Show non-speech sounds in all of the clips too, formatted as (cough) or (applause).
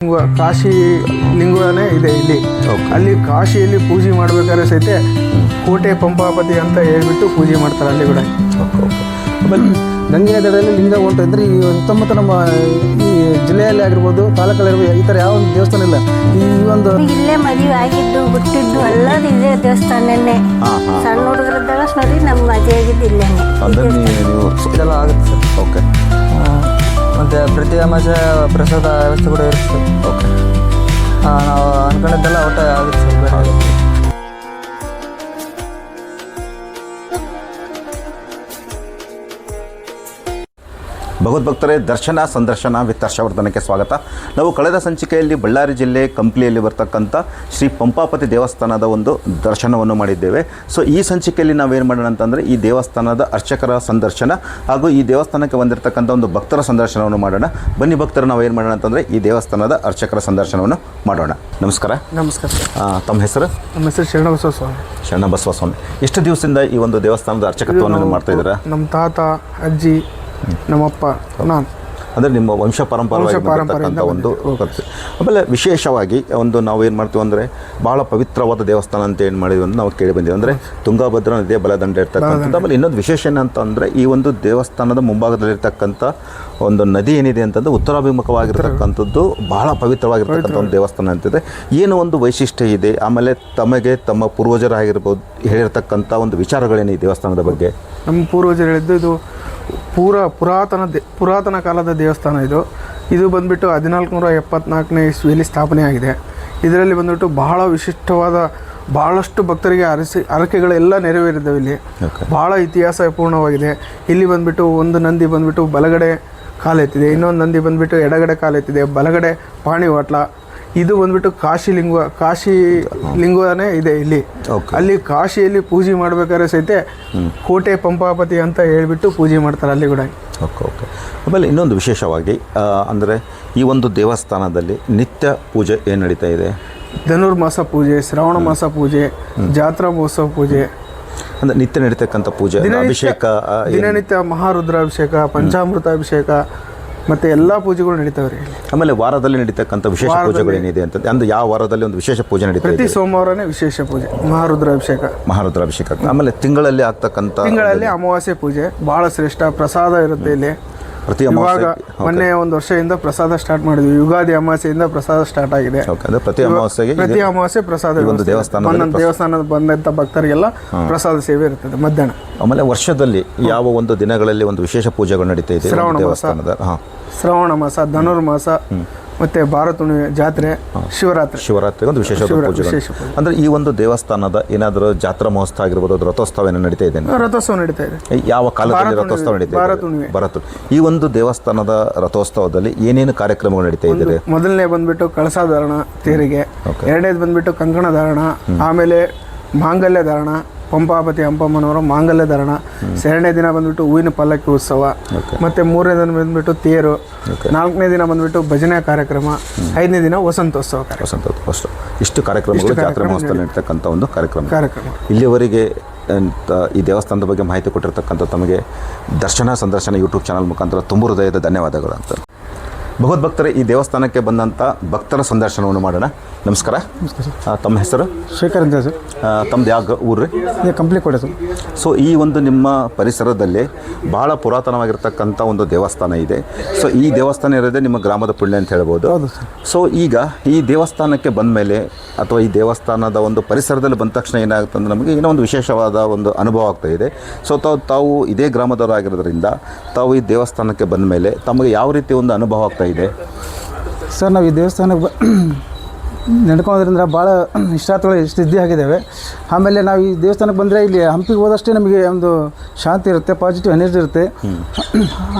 ಲಿಂಗ ಕಾಶಿ ಲಿಂಗನೇ ಇದೆ ಇಲ್ಲಿ. ಅಲ್ಲಿ ಕಾಶಿಯಲ್ಲಿ ಪೂಜೆ ಮಾಡ್ಬೇಕಾದ್ರೆ ಸಹಿತ ಕೋಟೆ ಪಂಪಾಪತಿ ಅಂತ ಹೇಳ್ಬಿಟ್ಟು ಪೂಜೆ ಮಾಡ್ತಾರೆ ಅಲ್ಲಿ ಕೂಡ. ಆಮೇಲೆ ಗಂಗೆಯ ದಡದಲ್ಲಿ ಲಿಂಗ ಉಂಟು ಅಂದರೆ ಈ ಸುತ್ತಮುತ್ತ ನಮ್ಮ ಈ ಜಿಲ್ಲೆಯಲ್ಲಿ ಆಗಿರ್ಬೋದು ತಾಲೂಕಲ್ಲಿರ್ಬೋದು ಈ ಥರ ಯಾವ ಒಂದು ದೇವಸ್ಥಾನ ಇಲ್ಲ? ಈ ಒಂದು ಇಲ್ಲೇ ಮದುವೆ ಆಗಿದ್ದು ಹುಟ್ಟಿದ್ದು ಎಲ್ಲದು ಇದೇ ದೇವಸ್ಥಾನನೇ. ಸಣ್ಣ ಹುಡುಗರದ್ದಾಗ ನೋಡಿ ನಮ್ಮ ಮದುವೆ ಆಗಿದ್ದು ಇಲ್ಲೇ ಅಂದರೆ ಇದೆಲ್ಲ ಆಗುತ್ತೆ ಸರ್. ಓಕೆ ಮತ್ತು ಪ್ರತಿ ಅಮಾಸೆ ಪ್ರಸಾದ ವ್ಯವಸ್ಥೆ ಕೂಡ ಇರುತ್ತೆ. ಓಕೆ ನಾವು ಅನ್ಕೊಂಡಿದ್ದೆಲ್ಲ ಒಟ್ಟು ಆಗುತ್ತೆ. ಭಗವದ್ಭಕ್ತರೇ ದರ್ಶನ ಸಂದರ್ಶನ ವಿತ್ ಹರ್ಷವರ್ಧನಕ್ಕೆ ಸ್ವಾಗತ. ನಾವು ಕಳೆದ ಸಂಚಿಕೆಯಲ್ಲಿ ಬಳ್ಳಾರಿ ಜಿಲ್ಲೆ ಕಂಪ್ಲಿಯಲ್ಲಿ ಬರ್ತಕ್ಕಂಥ ಶ್ರೀ ಪಂಪಾಪತಿ ದೇವಸ್ಥಾನದ ಒಂದು ದರ್ಶನವನ್ನು ಮಾಡಿದ್ದೇವೆ. ಸೊ ಈ ಸಂಚಿಕೆಯಲ್ಲಿ ನಾವೇನು ಮಾಡೋಣ ಅಂತಂದರೆ ಈ ದೇವಸ್ಥಾನದ ಅರ್ಚಕರ ಸಂದರ್ಶನ ಹಾಗೂ ಈ ದೇವಸ್ಥಾನಕ್ಕೆ ಬಂದಿರತಕ್ಕಂಥ ಒಂದು ಭಕ್ತರ ಸಂದರ್ಶನವನ್ನು ಮಾಡೋಣ. ಬನ್ನಿ ಭಕ್ತರು ನಾವು ಏನು ಮಾಡೋಣ ಅಂತಂದರೆ ಈ ದೇವಸ್ಥಾನದ ಅರ್ಚಕರ ಸಂದರ್ಶನವನ್ನು ಮಾಡೋಣ. ನಮಸ್ಕಾರ. ನಮಸ್ಕಾರ ತಮ್ಮ ಹೆಸರು? ನಮ್ಮ ಹೆಸರು ಶರಣಬಸವ ಸ್ವಾಮಿ ಶರಣಬಸವ ಸ್ವಾಮಿ ಎಷ್ಟು ದಿವಸದಿಂದ ಈ ಒಂದು ದೇವಸ್ಥಾನದ ಅರ್ಚಕತ್ವವನ್ನು ಮಾಡ್ತಾ ಇದ್ದೀರಾ? ನಮ್ಮ ತಾತ ಅಜ್ಜಿ ನಮ್ಮಪ್ಪ ನಾನು. ಅಂದರೆ ನಿಮ್ಮ ವಂಶ ಪರಂಪರೆ ಒಂದು ಕಥೆ. ಆಮೇಲೆ ವಿಶೇಷವಾಗಿ ಒಂದು ನಾವು ಏನು ಮಾಡ್ತೀವಿ ಅಂದರೆ ಭಾಳ ಪವಿತ್ರವಾದ ದೇವಸ್ಥಾನ ಅಂತ ಏನು ಮಾಡಿದ್ವಿ ಅಂತ ನಾವು ಕೇಳಿ ಬಂದಿವಿ. ಅಂದರೆ ತುಂಗಾಭದ್ರಾ ನದಿಯ ಬಲದಂಡ ಇರ್ತಕ್ಕಂಥದ್ದು. ಆಮೇಲೆ ಇನ್ನೊಂದು ವಿಶೇಷ ಏನಂತಂದರೆ ಈ ಒಂದು ದೇವಸ್ಥಾನದ ಮುಂಭಾಗದಲ್ಲಿರ್ತಕ್ಕಂಥ ಒಂದು ನದಿ ಏನಿದೆ ಅಂತಂದರೆ ಉತ್ತರಾಭಿಮುಖವಾಗಿರ್ತಕ್ಕಂಥದ್ದು ಬಹಳ ಪವಿತ್ರವಾಗಿರ್ತಕ್ಕಂಥ ಒಂದು ದೇವಸ್ಥಾನ ಅಂತಿದೆ ಏನು ಒಂದು ವೈಶಿಷ್ಟ್ಯ ಇದೆ? ಆಮೇಲೆ ತಮಗೆ ತಮ್ಮ ಪೂರ್ವಜರಾಗಿರ್ಬೋದು ಹೇಳಿರ್ತಕ್ಕಂಥ ಒಂದು ವಿಚಾರಗಳೇನು ಈ ದೇವಸ್ಥಾನದ ಬಗ್ಗೆ? ನಮ್ಮ ಪೂರ್ವಜರು ಹೇಳಿದ್ದು ಇದು ಪೂರ ಪುರಾತನ ದೇ ಪುರಾತನ ಕಾಲದ ದೇವಸ್ಥಾನ ಇದು. ಇದು ಬಂದ್ಬಿಟ್ಟು ಹದಿನಾಲ್ಕು ನೂರ ಎಪ್ಪತ್ನಾಲ್ಕನೇ ಇಸ್ವಿಯಲ್ಲಿ ಸ್ಥಾಪನೆ ಆಗಿದೆ ಇದರಲ್ಲಿ ಬಂದುಬಿಟ್ಟು ಬಹಳ ವಿಶಿಷ್ಟವಾದ ಭಾಳಷ್ಟು ಭಕ್ತರಿಗೆ ಅರಸಿ ಹರಕೆಗಳೆಲ್ಲ ನೆರವೇರಿದ್ದಾವೆ ಇಲ್ಲಿ. ಭಾಳ ಬಹಳ ಇತಿಹಾಸ ಪೂರ್ಣವಾಗಿದೆ. ಇಲ್ಲಿ ಬಂದುಬಿಟ್ಟು ಒಂದು ನಂದಿ ಬಂದುಬಿಟ್ಟು ಬಲಗಡೆ ಕಾಲೆತ್ತಿದೆ. ಇನ್ನೊಂದು ನಂದಿ ಬಂದುಬಿಟ್ಟು ಎಡಗಡೆ ಕಾಲೆತ್ತಿದೆ. ಬಲಗಡೆ ಪಾಣಿವಾಟ್ಲ ಇದು ಬಂದ್ಬಿಟ್ಟು ಕಾಶಿ ಲಿಂಗ ಕಾಶಿ ಲಿಂಗನೇ ಇದೆ ಇಲ್ಲಿ. ಅಲ್ಲಿ ಕಾಶಿಯಲ್ಲಿ ಪೂಜೆ ಮಾಡ್ಬೇಕಾದ್ರೆ ಸಹಿತ ಕೋಟೆ ಪಂಪಾಪತಿ ಅಂತ ಹೇಳ್ಬಿಟ್ಟು ಪೂಜೆ ಮಾಡ್ತಾರೆ ಅಲ್ಲಿ ಕೂಡ. ಓಕೆ ಓಕೆ ಆಮೇಲೆ ಇನ್ನೊಂದು ವಿಶೇಷವಾಗಿ ಅಂದರೆ ಈ ಒಂದು ದೇವಸ್ಥಾನದಲ್ಲಿ ನಿತ್ಯ ಪೂಜೆ ಏನು ನಡೀತಾ ಇದೆ? ಧನುರ್ಮಾಸ ಪೂಜೆ ಶ್ರಾವಣ ಮಾಸ ಪೂಜೆ ಜಾತ್ರಾ ಮಹೋತ್ಸವ ಪೂಜೆ. ಅಂದರೆ ನಿತ್ಯ ನಡೀತಕ್ಕಂಥ ಪೂಜೆ ಅಭಿಷೇಕ ದಿನನಿತ್ಯ ಮಹಾರುದ್ರಾಭಿಷೇಕ ಪಂಚಾಮೃತ ಅಭಿಷೇಕ ಮತ್ತೆ ಎಲ್ಲಾ ಪೂಜೆಗಳು ನಡೀತಾವೆ ರೀ. ಆಮೇಲೆ ವಾರದಲ್ಲಿ ನಡೀತಕ್ಕಂಥ ವಿಶೇಷ ಪೂಜೆಗಳು ಏನಿದೆ ಅಂತ ಅಂದ್ರೆ ಯಾವ ವಾರದಲ್ಲಿ ಒಂದು ವಿಶೇಷ ಪೂಜೆ ನಡೀತಾ ಪ್ರತಿ ಇದೆ? ಸೋಮವಾರನೇ ವಿಶೇಷ ಪೂಜೆ ಮಹಾರುದ್ರಾಭಿಷೇಕ. ಮಹಾರುದ್ರಾಭಿಷೇಕ. ಆಮೇಲೆ ತಿಂಗಳಲ್ಲಿ ಆಗ್ತಕ್ಕಂಥ ತಿಂಗಳಲ್ಲಿ ಅಮಾವಾಸ್ಯೆ ಪೂಜೆ ಬಹಳ ಶ್ರೇಷ್ಠ ಪ್ರಸಾದ ಇರುತ್ತೆ ಇಲ್ಲಿ. ಪ್ರತಿ ಇವಾಗ ಮೊನ್ನೆ ಒಂದು ವರ್ಷದಿಂದ ಪ್ರಸಾದ ಸ್ಟಾರ್ಟ್ ಮಾಡಿದ್ವಿ. ಯುಗಾದಿ ಅಮಾವಾಸ್ಯೆಯಿಂದ ಪ್ರಸಾದ ಸ್ಟಾರ್ಟ್ ಆಗಿದೆ. ಪ್ರತಿ ಅಮಾವಾಸ್ಯೆಗೆ ಪ್ರತಿ. ಅಮಾವಾಸ್ಯೆ ಪ್ರಸಾದ ಒಂದು ದೇವಸ್ಥಾನ ದೇವಸ್ಥಾನದ ಬಂದಂಥ ಭಕ್ತರಿಗೆಲ್ಲ ಪ್ರಸಾದ ಸೇವೆ ಇರ್ತದೆ ಮಧ್ಯಾಹ್ನ. ಆಮೇಲೆ ವರ್ಷದಲ್ಲಿ ಯಾವ ಒಂದು ದಿನಗಳಲ್ಲಿ ಒಂದು ವಿಶೇಷ ಪೂಜೆಗಳು ನಡೀತಾ ಇದೆ ಶ್ರವಣ ಮಾಸ. ಶ್ರಾವಣ ಮಾಸ ಧನುರ್ಮಾಸ ಮತ್ತೆ ಭಾರತ ಜಾತ್ರೆ ಶಿವರಾತ್ರಿ. ಶಿವರಾತ್ರಿ ಒಂದು ವಿಶೇಷ ಅಂದ್ರೆ ವಿಶೇಷ ಪೂಜೆ. ಅಂದರೆ ಈ ಒಂದು ದೇವಸ್ಥಾನದ ಏನಾದರೂ ಜಾತ್ರಾ ಮಹೋತ್ಸವ ಆಗಿರ್ಬೋದು ಅದು ರಥೋತ್ಸವ ಏನೋ ನಡೀತಾ ಇದೆ ರಥೋತ್ಸವ ನಡೀತಾ ಇದೆ. ಯಾವ ಕಾಲದಲ್ಲಿ ಭಾರತ ರಥೋತ್ಸವ ನಡೀತಾ ಭಾರತ ಇದೆ. ಭಾರತ ಈ ಒಂದು ದೇವಸ್ಥಾನದ ರಥೋತ್ಸವದಲ್ಲಿ ಏನೇನು ಕಾರ್ಯಕ್ರಮಗಳು ನಡೀತಾ ಇದ್ದಾರೆ ಮೊದಲನೇ ಬಂದ್ಬಿಟ್ಟು ಕಳಸಾಧಾರಣ ತೇರಿಗೆ. ಎರಡನೇದು ಬಂದ್ಬಿಟ್ಟು ಕಂಕಣ ಧಾರಣ ಆಮೇಲೆ ಮಾಂಗಲ್ಯ ಧಾರಣ ಪಂಪಾಪತಿ ಹಂಪಮ್ಮನವರ ಮಾಂಗಲ್ಯ ಧಾರಣ. ಎರಡನೇ ದಿನ ಬಂದ್ಬಿಟ್ಟು ಹೂವಿನ ಪಲ್ಲಕ್ಕಿ ಉತ್ಸವ. ಮತ್ತೆ ಮೂರನೇ ದಿನ ಬಂದ್ಬಿಟ್ಟು ತೇರು. ನಾಲ್ಕನೇ ದಿನ ಬಂದ್ಬಿಟ್ಟು ಭಜನೆ ಕಾರ್ಯಕ್ರಮ. ಐದನೇ ದಿನ ವಸಂತೋತ್ಸವ ವಸಂತೋತ್ಸವ. ಇಷ್ಟು ಕಾರ್ಯಕ್ರಮಗಳು ಜಾತ್ರಾ ಮಹೋತ್ಸವ ಒಂದು ಕಾರ್ಯಕ್ರಮ. ಕಾರ್ಯಕ್ರಮ. ಇಲ್ಲಿವರೆಗೆ ಈ ದೇವಸ್ಥಾನದ ಬಗ್ಗೆ ಮಾಹಿತಿ ಕೊಟ್ಟಿರ್ತಕ್ಕಂಥ ತಮಗೆ ದರ್ಶನ ಸಂದರ್ಶನ ಯೂಟ್ಯೂಬ್ ಚಾನಲ್ ಮುಖಾಂತರ ತುಂಬ ಹೃದಯದ ಧನ್ಯವಾದಗಳು ಅಂತ. ಭಗವದ್ಭಕ್ತರೇ ಈ ದೇವಸ್ಥಾನಕ್ಕೆ ಬಂದಂಥ ಭಕ್ತರ ಸಂದರ್ಶನವನ್ನು ಮಾಡೋಣ. ನಮಸ್ಕಾರ. ತಮ್ಮ ಹೆಸರು? ಶೇಖರ್ ಅಂತ ಸರ್. ತಮ್ಮದು ಯಾವ ಊರು? ರೀ ಕಂಪ್ಲೀಟ್ ಕೊಡೋದು ಸರ್. ಸೊ ಈ ಒಂದು ನಿಮ್ಮ ಪರಿಸರದಲ್ಲಿ ಬಹಳ ಪುರಾತನವಾಗಿರ್ತಕ್ಕಂಥ ಒಂದು ದೇವಸ್ಥಾನ ಇದೆ. ಸೊ ಈ ದೇವಸ್ಥಾನ ಇರೋದೇ ನಿಮ್ಮ ಗ್ರಾಮದ ಪುಣ್ಯ ಅಂತ ಹೇಳ್ಬೋದು. ಸೊ ಈಗ ಈ ದೇವಸ್ಥಾನಕ್ಕೆ ಬಂದ ಮೇಲೆ ಅಥವಾ ಈ ದೇವಸ್ಥಾನದ ಒಂದು ಪರಿಸರದಲ್ಲಿ ಬಂದ ತಕ್ಷಣ ಏನಾಗುತ್ತೆ ಅಂದ್ರೆ ನಮಗೆ ಏನೋ ಒಂದು ವಿಶೇಷವಾದ ಒಂದು ಅನುಭವ ಆಗ್ತಾ ಇದೆ. ಸೊ ತಾವು ತಾವು ಇದೇ ಗ್ರಾಮದವರಾಗಿರೋದ್ರಿಂದ ತಾವು ಈ ದೇವಸ್ಥಾನಕ್ಕೆ ಬಂದ ಮೇಲೆ ತಮಗೆ ಯಾವ ರೀತಿ ಒಂದು ಅನುಭವ ಆಗ್ತಾ ಇದೆ. ಸರ್ ನಾವು ಈ ದೇವಸ್ಥಾನಕ್ಕೆ ಬ (clears throat) ಭಾಳ ಇಷ್ಟಾರ್ಥಗಳು ಸಿದ್ಧಿ ಆಗಿದ್ದಾವೆ ಆಮೇಲೆ ನಾವು ಈ ದೇವಸ್ಥಾನಕ್ಕೆ ಬಂದರೆ ಇಲ್ಲಿ ಹಂಪಿಗೆ ಹೋದಷ್ಟೇ ನಮಗೆ ಒಂದು ಶಾಂತಿ ಇರುತ್ತೆ ಪಾಸಿಟಿವ್ ಎನರ್ಜಿ ಇರುತ್ತೆ.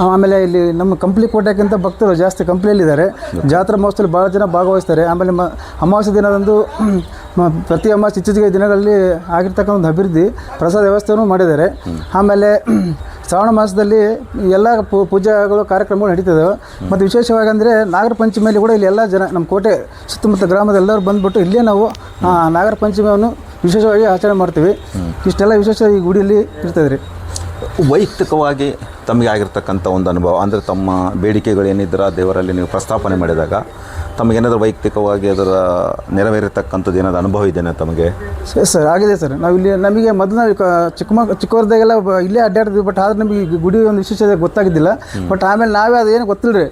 ಆಮೇಲೆ ಇಲ್ಲಿ ನಮ್ಮ ಕಂಪ್ಲಿ ಕೋಟೆಗಿಂತ ಭಕ್ತರು ಜಾಸ್ತಿ ಕಂಪ್ಲಿಯಲ್ಲಿದ್ದಾರೆ. ಜಾತ್ರಾ ಮಹೋತ್ಸವದಲ್ಲಿ ಭಾಳ ಜನ ಭಾಗವಹಿಸ್ತಾರೆ. ಆಮೇಲೆ ಮ ಅಮಾವಾಸ್ಯ ದಿನದಂದು (clears throat) ಮ- ಪ್ರತಿ ಅಮಾವಾಸ್ಯ ಇತ್ತೀಚೆಗೆ ದಿನಗಳಲ್ಲಿ ಆಗಿರ್ತಕ್ಕಂಥ ಒಂದು ಅಭಿವೃದ್ಧಿ ಪ್ರಸಾದ ವ್ಯವಸ್ಥೆಯೂ ಮಾಡಿದ್ದಾರೆ. ಆಮೇಲೆ ಶ್ರಾವಣ ಮಾಸದಲ್ಲಿ ಎಲ್ಲ ಪೂಜಾಗಳು, ಕಾರ್ಯಕ್ರಮಗಳು ನಡೀತದೆ. ಮತ್ತು ವಿಶೇಷವಾಗಿ ಅಂದರೆ ನಾಗರ ಪಂಚಮಿಯಲ್ಲಿ ಕೂಡ ಇಲ್ಲಿ ಎಲ್ಲ ಜನ, ನಮ್ಮ ಕೋಟೆ ಸುತ್ತಮುತ್ತ ಗ್ರಾಮದ ಎಲ್ಲರೂ ಬಂದುಬಿಟ್ಟು ಇಲ್ಲೇ ನಾವು ನಾಗರ ಪಂಚಮಿಯನ್ನು ವಿಶೇಷವಾಗಿ ಆಚರಣೆ ಮಾಡ್ತೀವಿ. ಇಷ್ಟೆಲ್ಲ ವಿಶೇಷ ಈ ಗುಡಿಯಲ್ಲಿ ಇರ್ತದೆ ರೀ. ವೈಯಕ್ತಿಕವಾಗಿ ತಮಗೆ ಆಗಿರ್ತಕ್ಕಂಥ ಒಂದು ಅನುಭವ, ಅಂದರೆ ತಮ್ಮ ಬೇಡಿಕೆಗಳೇನಿದ್ರ ದೇವರಲ್ಲಿ ನೀವು ಪ್ರಸ್ತಾಪನೆ ಮಾಡಿದಾಗ ತಮಗೇನಾದರೂ ವೈಯಕ್ತಿಕವಾಗಿ ಅದರ ನೆರವೇರಿರ್ತಕ್ಕಂಥದ್ದು ಏನಾದರೂ ಅನುಭವ ಇದೆಯಾ ತಮಗೆ? ಸರ್ ಸರ್, ಆಗಿದೆ ಸರ್. ನಾವು ಇಲ್ಲಿ ನಮಗೆ ಮೊದಲು ಚಿಕ್ಕ ಮಕ್, ಚಿಕ್ಕವರದಾಗೆಲ್ಲ ಇಲ್ಲೇ ಅಡ್ಡಾಡ್ತೀವಿ ಬಟ್ ಆದ್ರೆ ನಮಗೆ ಗುಡಿ ಒಂದು ವಿಶೇಷತೆ ಗೊತ್ತಾಗಿದ್ದಿಲ್ಲ. ಬಟ್ ಆಮೇಲೆ ನಾವೇ ಅದು ಏನು ಗೊತ್ತಿಲ್ಲ ರೀ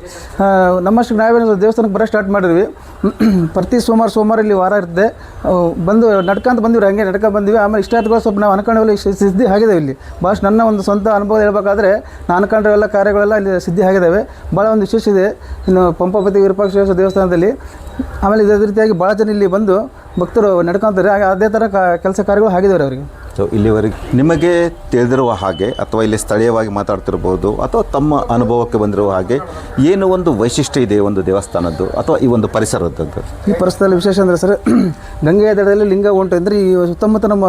ನಮ್ಮಷ್ಟು ನಾವೇ ದೇವಸ್ಥಾನಕ್ಕೆ ಬರೋ ಸ್ಟಾರ್ಟ್ ಮಾಡಿದ್ವಿ. (clears throat) ಪ್ರತಿ ಸೋಮವಾರ ಸೋಮವಾರ ಇಲ್ಲಿ ವಾರ ಇರುತ್ತೆ ಬಂದು ನಡ್ಕೊಂತ ಬಂದಿವಿ ಹಂಗೆ ನಡ್ಕ ಬಂದಿವಿ. ಆಮೇಲೆ ಇಷ್ಟಾರ್ಥಗಳು ಸ್ವಲ್ಪ ನಾವು ಅನ್ಕೊಂಡು ಇಷ್ಟು ಸಿದ್ಧಿ ಆಗಿದೆ ಇಲ್ಲಿ. ಭಾಳ ನನ್ನ ಒಂದು ಸ್ವಂತ ಅನುಭವ ಹೇಳ್ಬೇಕಾದ್ರೆ ನಾನು ಅನ್ಕೊಂಡಿರೋ ಕಾರ್ಯಗಳೆಲ್ಲ ಇಲ್ಲಿ ಸಿದ್ಧಿ ಆಗಿದ್ದಾವೆ. ಭಾಳ ಒಂದು ವಿಶೇಷ ಇದೆ. ಇನ್ನು ಪಂಪಪತಿ ವಿರೂಪಾಕ್ಷೇಶ್ವರ ದೇವಸ್ಥಾನದಲ್ಲಿ ಆಮೇಲೆ ಇದೇ ರೀತಿಯಾಗಿ ಭಾಳ ಜನ ಇಲ್ಲಿ ಬಂದು ಭಕ್ತರು ನಡ್ಕೊಂತಾರೆ. ಹಾಗೆ ಅದೇ ಥರ ಕೆಲಸ ಕಾರ್ಯಗಳು ಆಗಿದ್ದಾವೆ ಅವರಿಗೆ. ಸೊ ಇಲ್ಲಿವರೆಗೆ ನಿಮಗೆ ತಿಳಿದಿರುವ ಹಾಗೆ ಅಥವಾ ಇಲ್ಲಿ ಸ್ಥಳೀಯವಾಗಿ ಮಾತಾಡ್ತಿರ್ಬೋದು ಅಥವಾ ತಮ್ಮ ಅನುಭವಕ್ಕೆ ಬಂದಿರುವ ಹಾಗೆ ಏನು ಒಂದು ವೈಶಿಷ್ಟ್ಯ ಇದೆ ಒಂದು ದೇವಸ್ಥಾನದ್ದು ಅಥವಾ ಈ ಒಂದು ಪರಿಸರದ್ದು? ಈ ಪರಿಸರದಲ್ಲಿ ವಿಶೇಷ ಅಂದರೆ ಸರ್ (clears throat) ಗಂಗೆಯ ದಡದಲ್ಲಿ ಲಿಂಗ ಉಂಟು ಅಂದರೆ ಈ ಸುತ್ತಮುತ್ತ ನಮ್ಮ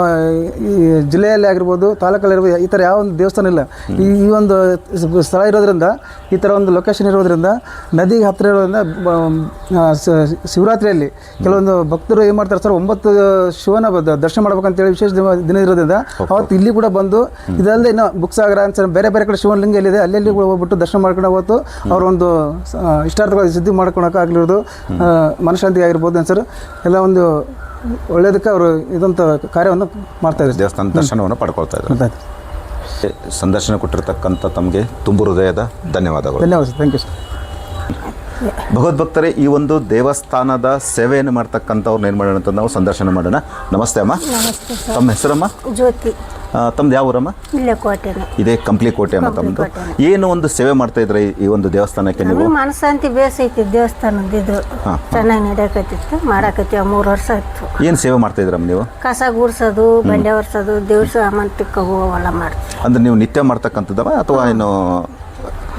ಈ ಜಿಲ್ಲೆಯಲ್ಲಿ ಆಗಿರ್ಬೋದು ತಾಲೂಕಲ್ಲಿರ್ಬೋದು ಈ ಥರ ಯಾವ ಒಂದು ದೇವಸ್ಥಾನ ಇಲ್ಲ. ಈ ಈ ಒಂದು ಸ್ಥಳ ಇರೋದ್ರಿಂದ, ಈ ಥರ ಒಂದು ಲೊಕೇಶನ್ ಇರೋದ್ರಿಂದ, ನದಿಗೆ ಹತ್ತಿರ ಇರೋದ್ರಿಂದ ಶಿವರಾತ್ರಿಯಲ್ಲಿ ಕೆಲವೊಂದು ಭಕ್ತರು ಏನು ಮಾಡ್ತಾರೆ ಸರ್, ಒಂಬತ್ತು ಶಿವನ ದರ್ಶನ ಮಾಡ್ಬೇಕಂತೇಳಿ ವಿಶೇಷ ದಿನ ದಿನ ಇರೋದ್ರಿಂದ ಅವತ್ತು ಇಲ್ಲಿ ಕೂಡ ಬಂದು ಇದಲ್ಲದೆ ಇನ್ನು ಬುಕ್ಸಾಗರ ಅಂತ ಬೇರೆ ಬೇರೆ ಕಡೆ ಶಿವನಲಿಂಗ ಎಲ್ಲಿದೆ ಅಲ್ಲೆಲ್ಲಿ ಹೋಗ್ಬಿಟ್ಟು ದರ್ಶನ ಮಾಡ್ಕೊಂಡು ಹೋಗ್ತು ಅವರೊಂದು ಒಂದು ಇಷ್ಟಾರ್ಥಗಳ ಸಿದ್ಧಿ ಮಾಡ್ಕೊಳಕ್ಕಾಗಿರೋದು ಮನಶಾಂತಿ ಆಗಿರ್ಬೋದು ಸರ್. ಎಲ್ಲ ಒಂದು ಒಳ್ಳೇದಕ್ಕೆ ಅವರು ಇದಂಥ ಕಾರ್ಯವನ್ನು ಮಾಡ್ತಾ ಇದ್ದಾರೆ. ದೇವಸ್ಥಾನ ದರ್ಶನವನ್ನು ಪಡ್ಕೊಳ್ತಾ ಇದ್ದಾರೆ. ಸಂದರ್ಶನ ಕೊಟ್ಟಿರ್ತಕ್ಕಂಥ ತಮಗೆ ತುಂಬು ಹೃದಯದ ಧನ್ಯವಾದಗಳು. ಧನ್ಯವಾದ ಸರ್. ಥ್ಯಾಂಕ್ ಯು ಸರ್ ಭಗವದ್ಭಕ್ತರೇ ಈ ಒಂದು ದೇವಸ್ಥಾನದ ಸೇವೆಯನ್ನು ಮಾಡ್ತಕ್ಕಂಥವ್ರನ್ನ ಏನು ಮಾಡೋಣ ಅಂತ ನಾವು ಸಂದರ್ಶನ ಮಾಡೋಣ. ನಮಸ್ತೆ ಅಮ್ಮ. ತಮ್ಮ ಹೆಸರಮ್ಮ? ಜ್ಯೋತಿ. ತಮ್ದು ಯಾವ ಊರಮ್ಮ? ಇಲ್ಲೇ ಕೋಟೆ ಇದೇ ಕಂಪ್ಲಿ ಕೋಟೆ ಅಮ್ಮ ತಮ್ಮದು ಏನು ಒಂದು ಸೇವೆ ಮಾಡ್ತಾ ಇದ್ರೆ ಈ ಒಂದು ದೇವಸ್ಥಾನಕ್ಕೆ ನೀವು? ಮನಸ್ಸಾಂತಿ ಬೇಸೈತಿ ದೇವಸ್ಥಾನದ ಇದು. ಚೆನ್ನಾಗಿ ನಡೆಯಕತ್ತಿತ್ತು ಮಾಡಾಕತ್ತೀವಿ ಮೂರು ವರ್ಷ ಆಯ್ತು. ಏನು ಸೇವೆ ಮಾಡ್ತಾ ಇದ್ರಮ್ಮ ನೀವು? ಕಸ ಗುಡ್ಸೋದು ಬಂಡೆ ಒರ್ಸೋದು ದೇವ್ರ ಅಮಂತಿಕ್ಕ ಅವೆಲ್ಲ ಮಾಡ್ತೀವಿ. ಅಂದ್ರೆ ನೀವು ನಿತ್ಯ ಮಾಡ್ತಕ್ಕಂಥದ್ದವ ಅಥವಾ ಏನು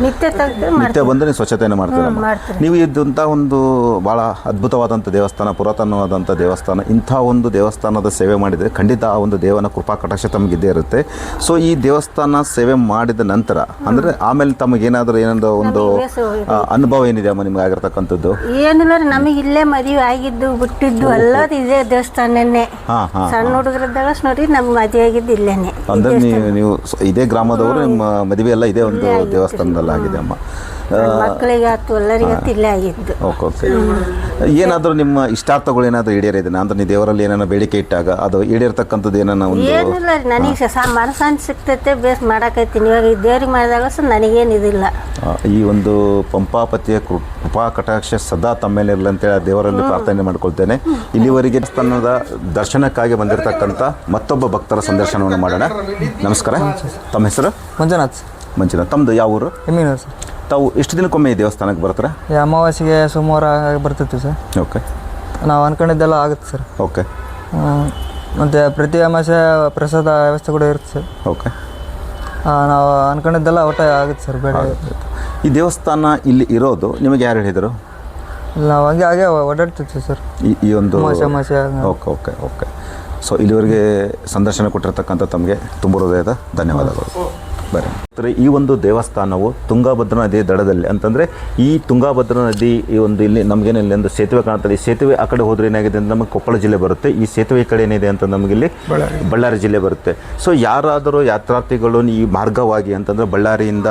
ನಿತ್ಯ ತೆಗ್ದು ನಿತ್ಯ ಬಂದು ನೀವು ಸ್ವಚ್ಛತೆಯನ್ನು ಮಾಡ್ತೀರಮ್ಮ ಹ್ಮ್, ನೀವು ಇದ್ದಂಥ ಒಂದು ಭಾಳ ಅದ್ಭುತವಾದಂಥ ದೇವಸ್ಥಾನ ಪುರಾತನವಾದಂಥ ದೇವಸ್ಥಾನ ಇಂಥ ಒಂದು ದೇವಸ್ಥಾನದ ಸೇವೆ ಮಾಡಿದರೆ ಖಂಡಿತ ಆ ಒಂದು ದೇವನ ಕೃಪಾ ಕಟಾಕ್ಷ ತಮಗಿದ್ದೇ ಇರುತ್ತೆ. ಸೊ ಈ ದೇವಸ್ಥಾನ ಸೇವೆ ಮಾಡಿದ ನಂತರ ಅಂದರೆ ಆಮೇಲೆ ತಮಗೇನಾದರೂ ಏನಾದರೂ ಒಂದು. ಆ, ಅನುಭವ ಏನಿದೆ ಅಮ್ಮ ನಿಮ್ಗೆ ಆಗಿರ್ತಕ್ಕಂಥದ್ದು? ಏನಿಲ್ಲ ನಮಗೆ ಇಲ್ಲೇ ಮದುವೆ ಆಗಿದ್ದು ಬಿಟ್ಟಿದ್ದು ಎಲ್ಲದು ಇದೇ ದೇವಸ್ಥಾನನೇ. ಹಾಂ ಹಾಂ ಸಣ್ಣ ಹುಡುಗರಿದ್ದಾಗ ನೋಡಿ ನಮ್ಗೆ ಮದುವೆ ಆಗಿದ್ದು ಇಲ್ಲೇನೆ. ಅಂದರೆ ನೀವು ನೀವು ಸ- ಇದೇ ಗ್ರಾಮದವರು ನಿಮ್ಮ ಮದುವೆ ಎಲ್ಲ ಇದೇ ಒಂದು ದೇವಸ್ಥಾನದಲ್ಲಿ. ಆಗಿದೆ ಅಮ್ಮ. ಏನಾದ್ರೂ ಇಲ್ಲೇ ಆಗಿದ್ದು. Okay okay. ಏನಾದರೂ ನಿಮ್ಮ ಇಷ್ಟಾರ್ಥಗಳು ಏನಾದರೂ ಈಡೇರಿದೆ? ಅಂದ್ರೆ ನೀವು ದೇವರಲ್ಲಿ ಏನಾರ ಬೇಡಿಕೆ ಇಟ್ಟಾಗ ಅದು ಈಡೇರ್ತಕ್ಕಂಥದ್ದು ಏನಾನ ಒಂದು ಏನಿಲ್ಲ ರೀ ನನಗೆ ಸಹ ಮನಸ್ಸಾಂತಿ ಸಿಗ್ತೈತೆ ಬೇಸ್ ಮಾಡಾಕೈತೀನಿ. ಇವಾಗ ಈ ದೇವ್ರಿಗೆ ಮಾಡಿದಾಗ ಸಹ ನನಗೇನು ಇದಿಲ್ಲ. ಆ, ಈ ಒಂದು ಪಂಪಾಪತಿಯ ಕೃ- ಕೃಪಾ ಕಟಾಕ್ಷ ಸದಾ ತಮ್ಮ ಮೇಲೆ ಇರಲಿ ಅಂತೇಳಿ ಆ ದೇವರಲ್ಲಿ ಪ್ರಾರ್ಥನೆ ಮಾಡ್ಕೊಳ್ತೇನೆ. ಇಲ್ಲಿವರೆಗೆ ಸ್ಥಾನದ ದರ್ಶನಕ್ಕಾಗಿ ಬಂದಿರತಕ್ಕಂಥ ಮತ್ತೊಬ್ಬ ಭಕ್ತರ ಸಂದರ್ಶನವನ್ನು ಮಾಡೋಣ. ನಮಸ್ಕಾರ. ತಮ್ಮ ಹೆಸರು? ಮಂಜುನಾಥ್. ಮಂಚಿನ ತಮ್ಮದು ಯಾವ ಊರು? ಎಮ್ಮಿನೂರು ಸರ್. ತಾವು ಎಷ್ಟು ದಿನಕ್ಕೊಮ್ಮೆ ಈ ದೇವಸ್ಥಾನಕ್ಕೆ ಬರ್ತಾರೆ? ಈ ಅಮಾವಾಸ್ಯೆಗೆ ಸೋಮವಾರ ಬರ್ತಿರ್ತೀವಿ ಸರ್. ಓಕೆ. ನಾವು ಅನ್ಕೊಂಡಿದ್ದೆಲ್ಲ ಆಗುತ್ತೆ ಸರ್. ಓಕೆ. ಮತ್ತು ಪ್ರತಿ ಅಮಾವಾಸ್ಯೆ ಪ್ರಸಾದ ವ್ಯವಸ್ಥೆ ಕೂಡ ಇರುತ್ತೆ ಸರ್. ಓಕೆ. ನಾವು ಅನ್ಕೊಂಡಿದ್ದೆಲ್ಲ ಒಟ್ಟ ಆಗುತ್ತೆ ಸರ್ ಬೇಡ. ಈ ದೇವಸ್ಥಾನ ಇಲ್ಲಿ ಇರೋದು ನಿಮಗೆ ಯಾರು ಹೇಳಿದರು? ನಾವು ಹಂಗೆ ಹಾಗೆ ಓಡಾಡ್ತಿರ್ತೀವಿ ಸರ್. ಈ ಈ ಒಂದು ಅಮಾವಾಸ್ಯೆ ಅಮಾವಾಸ್ಯೆ ಓಕೆ ಓಕೆ ಓಕೆ. ಸೊ ಇಲ್ಲಿವರೆಗೆ ಸಂದರ್ಶನ ಕೊಟ್ಟಿರ್ತಕ್ಕಂಥ ತಮಗೆ ತುಂಬ ಹೃದಯದ ಧನ್ಯವಾದಗಳು. ಸ್ನೇಹಿತರೆ, ಈ ಒಂದು ದೇವಸ್ಥಾನವು ತುಂಗಾಭದ್ರಾ ನದಿ ದಡದಲ್ಲಿ ಅಂತಂದರೆ ಈ ತುಂಗಾಭದ್ರಾ ನದಿ ಈ ಒಂದು ಇಲ್ಲಿ ನಮಗೇನು ಇಲ್ಲಿ ಒಂದು ಸೇತುವೆ ಕಾಣ್ತದೆ. ಈ ಸೇತುವೆ ಆ ಕಡೆ ಹೋದ್ರೆ ಏನಾಗಿದೆ ಅಂದರೆ ನಮಗೆ ಕೊಪ್ಪಳ ಜಿಲ್ಲೆ ಬರುತ್ತೆ. ಈ ಸೇತುವೆ ಈ ಕಡೆ ಏನಿದೆ ಅಂತ ನಮಗಿಲ್ಲಿ ಬಳ್ಳಾರಿ. ಜಿಲ್ಲೆ ಬರುತ್ತೆ. ಸೊ ಯಾರಾದರೂ ಯಾತ್ರಾರ್ಥಿಗಳು ಈ ಮಾರ್ಗವಾಗಿ ಅಂತಂದರೆ ಬಳ್ಳಾರಿಯಿಂದ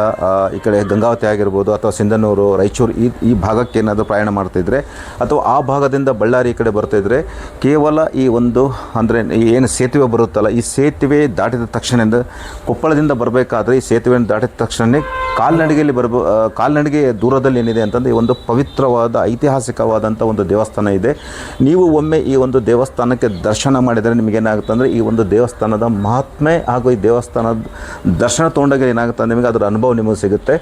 ಈ ಕಡೆ ಗಂಗಾವತಿ ಆಗಿರ್ಬೋದು ಅಥವಾ ಸಿಂಧನೂರು ರಾಯಚೂರು ಈ ಈ ಭಾಗಕ್ಕೆ ಏನಾದರೂ ಪ್ರಯಾಣ ಮಾಡ್ತಿದ್ರೆ ಅಥವಾ ಆ ಭಾಗದಿಂದ ಬಳ್ಳಾರಿ ಈ ಕಡೆ ಬರ್ತಿದ್ರೆ ಕೇವಲ ಈ ಒಂದು ಅಂದರೆ ಏನು ಸೇತುವೆ ಬರುತ್ತಲ್ಲ ಈ ಸೇತುವೆ ದಾಟಿದ ತಕ್ಷಣದಿಂದ ಕೊಪ್ಪಳದಿಂದ ಬರಬೇಕಾದ್ರೆ ಈ ಸೇತುವೆಯನ್ನು ದಾಟಿದ ತಕ್ಷಣವೇ ಕಾಲ್ನಡಿಗೆಯಲ್ಲಿ ಬರಬ ಕಾಲ್ನಡಿಗೆ ದೂರದಲ್ಲಿ ಏನಿದೆ ಅಂತಂದರೆ ಈ ಒಂದು ಪವಿತ್ರವಾದ ಐತಿಹಾಸಿಕವಾದಂಥ ಒಂದು ದೇವಸ್ಥಾನ ಇದೆ. ನೀವು ಒಮ್ಮೆ ಈ ಒಂದು ದೇವಸ್ಥಾನಕ್ಕೆ ದರ್ಶನ ಮಾಡಿದರೆ ನಿಮಗೇನಾಗುತ್ತೆ ಅಂದರೆ ಈ ಒಂದು ದೇವಸ್ಥಾನದ ಮಹಾತ್ಮೆ ಹಾಗೂ ಈ ದೇವಸ್ಥಾನದ ದರ್ಶನ ತೊಗೊಂಡಾಗ ಏನಾಗುತ್ತೆ ನಿಮಗೆ ಅದರ ಅನುಭವ ನಿಮಗೆ ಸಿಗುತ್ತೆ.